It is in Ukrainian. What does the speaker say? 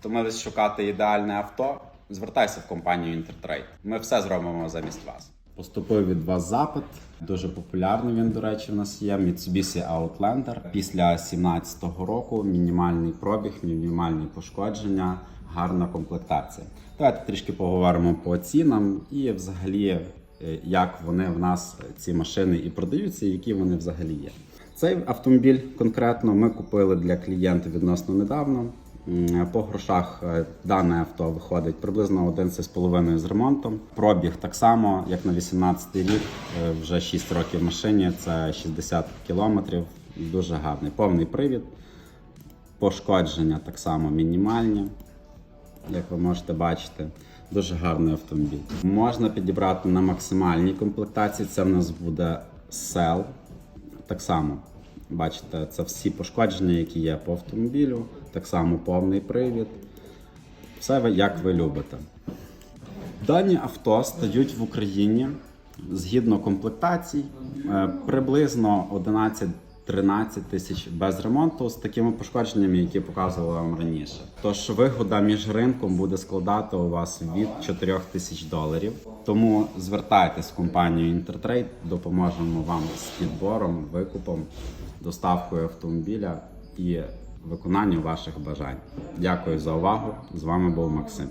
Втомились шукати ідеальне авто? Звертайся в компанію Інтертрейд. Ми все зробимо замість вас. Поступив від вас запит. Дуже популярний він, до речі, в нас є Mitsubishi Outlander. Після 2017 року мінімальний пробіг, мінімальні пошкодження, гарна комплектація. Давайте трішки поговоримо по цінам і взагалі, е, як вони в нас е, ці машини і продаються, і які вони взагалі є. Цей автомобіль конкретно ми купили для клієнта відносно недавно. По грошах е, дане авто виходить приблизно 11,5 з ремонтом. Пробіг так само, як на 18 рік, е, вже 6 років машині, це 60 кілометрів. Дуже гарний. Повний привід. Пошкодження так само мінімальні, як ви можете бачити. Дуже гарний автомобіль. Можна підібрати на максимальній комплектації. Це в нас буде сел. Так само, бачите, це всі пошкодження, які є по автомобілю. Так само повний привід. Все як ви любите. Дані авто стають в Україні згідно комплектацій е, приблизно 11-13 тисяч без ремонту з такими пошкодженнями, які показували вам раніше. Тож вигода між ринком буде складати у вас від 4 тисяч доларів. Тому звертайтесь в компанію Intertrade, допоможемо вам з підбором, викупом, доставкою автомобіля і виконанням ваших бажань. Дякую за увагу. З вами був Максим.